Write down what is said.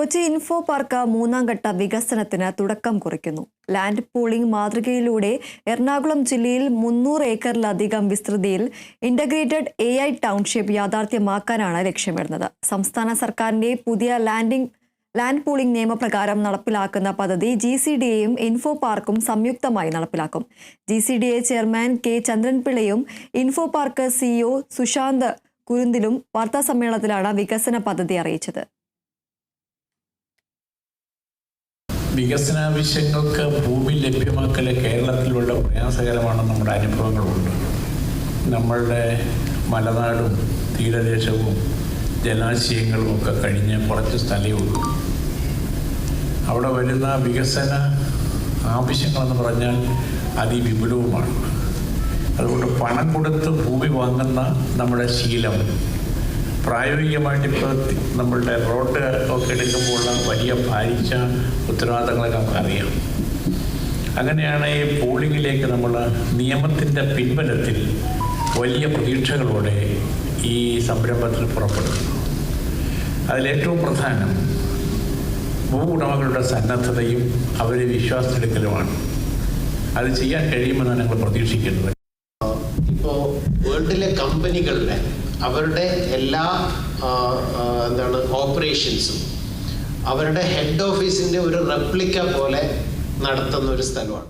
Kochi info park മൂന്നാം ഘട്ട വികസനത്തിന് തുടക്കം കുറിക്കുന്നു. ലാൻഡ് പൂളിംഗ് മാതൃകയിലൂടെ എറണാകുളം ജില്ലയിൽ മുന്നൂറ് ഏക്കറിലധികം വിസ്തൃതിയിൽ ഇന്റഗ്രേറ്റഡ് എ ഐ ടൗൺഷിപ്പ് യാഥാർത്ഥ്യമാക്കാനാണ് ലക്ഷ്യമിടുന്നത്. സംസ്ഥാന സർക്കാരിന്റെ പുതിയ ലാൻഡിംഗ് ലാൻഡ് പൂളിംഗ് നിയമപ്രകാരം നടപ്പിലാക്കുന്ന പദ്ധതി ജി സി ഡി എയും ഇൻഫോ പാർക്കും സംയുക്തമായി നടപ്പിലാക്കും. G C D A chairman K ചന്ദ്രൻപിള്ളയും info park CEO Sushant കുരുന്തിലും വാർത്താസമ്മേളനത്തിലാണ് വികസന പദ്ധതി അറിയിച്ചത്. വികസനാവശ്യങ്ങൾക്ക് ഭൂമി ലഭ്യമാക്കൽ കേരളത്തിലുള്ള പ്രയാസകരമാണ് നമ്മുടെ അനുഭവങ്ങളുണ്ട്. നമ്മളുടെ മലനാടും തീരദേശവും ജലാശയങ്ങളും ഒക്കെ കഴിഞ്ഞ് കുറച്ച് സ്ഥലമുള്ളൂ അവിടെ വരുന്ന വികസന ആവശ്യങ്ങളെന്ന് പറഞ്ഞാൽ അതിവിപുലവുമാണ്. അതുകൊണ്ട് പണം കൊടുത്ത് ഭൂമി വാങ്ങുന്ന നമ്മുടെ ശീലം പ്രായോഗികമായിട്ട് ഇപ്പോൾ നമ്മളുടെ റോഡ് ഒക്കെ എടുക്കുമ്പോഴുള്ള വലിയ ഭാരിച്ച ഉത്തരവാദിത്തങ്ങളൊക്കെ നമുക്കറിയാം. അങ്ങനെയാണ് ഈ പോളിങ്ങിലേക്ക് നമ്മൾ നിയമത്തിന്റെ പിൻബലത്തിൽ വലിയ പ്രതീക്ഷകളോടെ ഈ സംരംഭത്തിൽ പുറപ്പെടുന്നു അതിലേറ്റവും പ്രധാനം ഭൂവുടമകളുടെ സന്നദ്ധതയും അവരെ വിശ്വാസത്തിലെടുക്കലുമാണ്. അത് ചെയ്യാൻ കഴിയുമെന്നാണ് ഞങ്ങൾ പ്രതീക്ഷിക്കുന്നത്. ഇപ്പോൾ വേൾഡിലെ കമ്പനികളുടെ അവരുടെ എല്ലാ എന്താണ് ഓപ്പറേഷൻസും അവരുടെ ഹെഡ് ഓഫീസിന്റെ ഒരു റെപ്ലിക്ക പോലെ നടത്തുന്ന ഒരു സ്ഥലമാണ്.